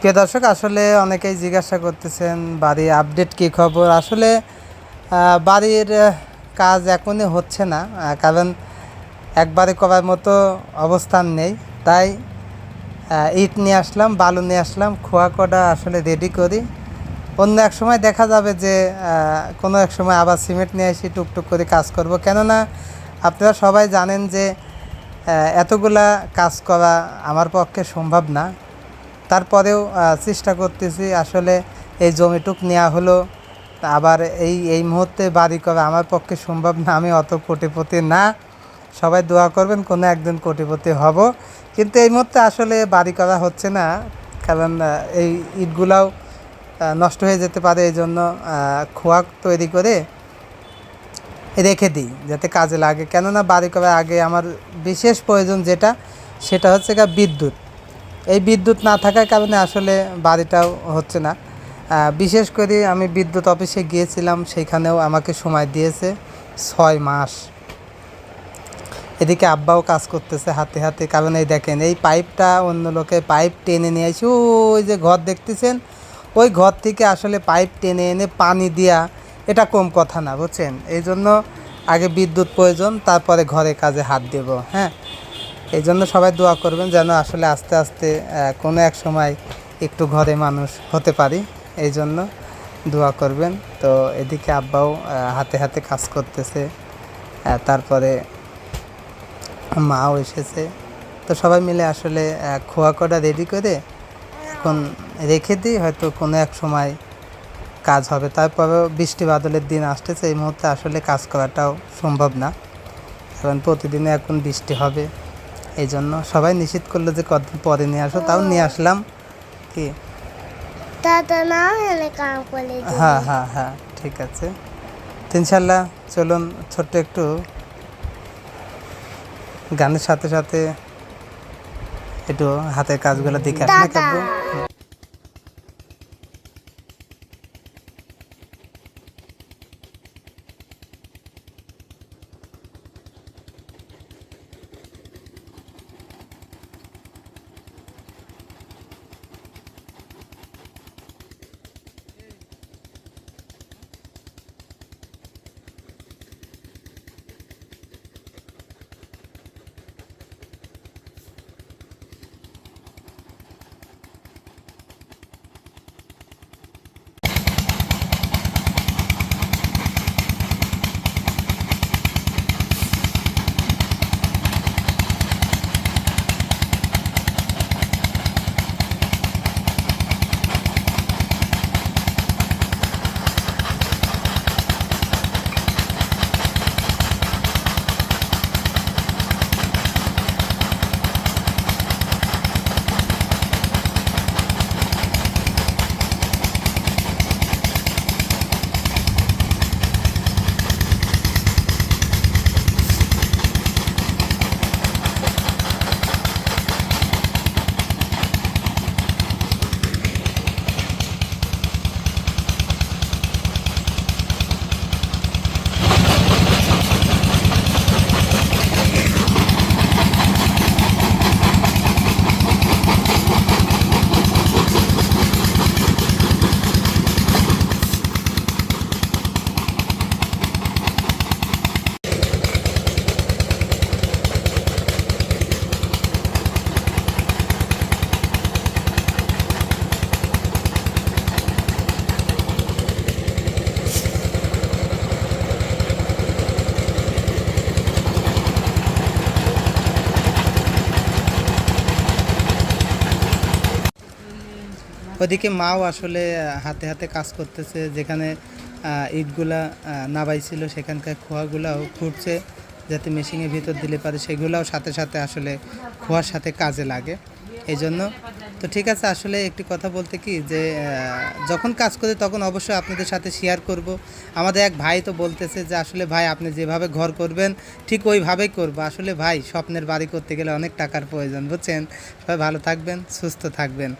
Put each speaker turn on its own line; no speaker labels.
প্রিয় দর্শক, আসলে অনেকেই জিজ্ঞাসা করতেছেন, বাড়ির আপডেট কী খবর? আসলে বাড়ির কাজ এখনই হচ্ছে না কারণ একবারে করার মতো অবস্থান নেই। তাই ইট নিয়ে আসলাম, বালু নিয়ে আসলাম, খোয়া কটা আসলে রেডি করি। অন্য এক সময় দেখা যাবে যে কোনো এক সময় আবার সিমেন্ট নিয়ে এসে টুকটুক করে কাজ করব। কেননা, আপনারা সবাই জানেন যে এতগুলা কাজ করা আমার পক্ষে সম্ভব না। তারপরেও চেষ্টা করতেছি আসলে এই জমিটুক নেওয়া হলো। আবার এই এই মুহূর্তে বাড়ি করা আমার পক্ষে সম্ভব না, আমি অত কোটিপতি না। সবাই দোয়া করবেন, কোনো একদিন কোটিপতি হব। কিন্তু এই মুহূর্তে আসলে বাড়ি করা হচ্ছে না, কারণ এই ইটগুলাও নষ্ট হয়ে যেতে পারে এই জন্য খোয়া তৈরি করে রেখে দিই, যাতে কাজে লাগে। কেননা বাড়ি করার আগে আমার বিশেষ প্রয়োজন যেটা, সেটা হচ্ছে গা বিদ্যুৎ। এই বিদ্যুৎ না থাকার কারণে আসলে বাড়িটাও হচ্ছে না। বিশেষ করে আমি বিদ্যুৎ অফিসে গিয়েছিলাম সেইখানেও আমাকে সময় দিয়েছে ছয় মাস। এদিকে আব্বাও কাজ করতেছে হাতে হাতে, কারণ এই দেখেন, এই পাইপটা অন্য লোকে পাইপ টেনে নিয়ে আসি ওই যে ঘর দেখতেছেন, ওই ঘর থেকে আসলে পাইপ টেনে এনে পানি দেওয়া এটা কম কথা না, বুঝছেন? এই জন্য আগে বিদ্যুৎ প্রয়োজন, তারপরে ঘরে কাজে হাত দেব হ্যাঁ? এই জন্য সবাই দোয়া করবেন যেন আসলে আস্তে আস্তে কোনো এক সময় একটু ঘরে মানুষ হতে পারি। এই জন্য দোয়া করবেন। তো এদিকে আব্বাও হাতে হাতে কাজ করতেছে। তারপরে মাও এসেছে। তো সবাই মিলে আসলে খোয়া কটা রেডি করে এখন রেখে দিই। হয়তো কোনো এক সময় কাজ হবে। তারপরেও বৃষ্টি বাদলের দিন আসতেছে। এই মুহূর্তে আসলে কাজ করাটাও সম্ভব না। কারণ প্রতিদিনে এখন বৃষ্টি হবে। এই জন্য সবাই নিশ্চিত করল যে কদিন পরে নিয়ে আসো তাও নিয়ে আসলাম। কি? হ্যাঁ হ্যাঁ হ্যাঁ ঠিক আছে। ইনশাল্লাহ চলুন ছোট্ট একটু গানের সাথে সাথে একটু হাতের কাজগুলো দেখে আসলে। কাব্য? ওদিকে মাও আসলে হাতে হাতে কাজ করতেছে। যেখানে ইটগুলা নাবাইছিল, সেখানকার খোয়াগুলাও খুঁড়ছে, যাতে মেশিনের ভিতর দিলে পারে, সেগুলাও সাথে সাথে আসলে খোয়ার সাথে কাজে লাগে। এই জন্য তো ঠিক আছে, আসলে একটি কথা বলতে কি, যে যখন কাজ করি তখন অবশ্যই আপনাদের সাথে শেয়ার করব। আমাদের এক ভাই তো বলতেছে যে, আসলে ভাই, আপনি যেভাবে ঘর করবেন, ঠিক ওইভাবেই করব। আসলে ভাই, স্বপ্নের বাড়ি করতে গেলে অনেক টাকার প্রয়োজন, বুঝছেন? সবাই ভালো থাকবেন, সুস্থ থাকবেন।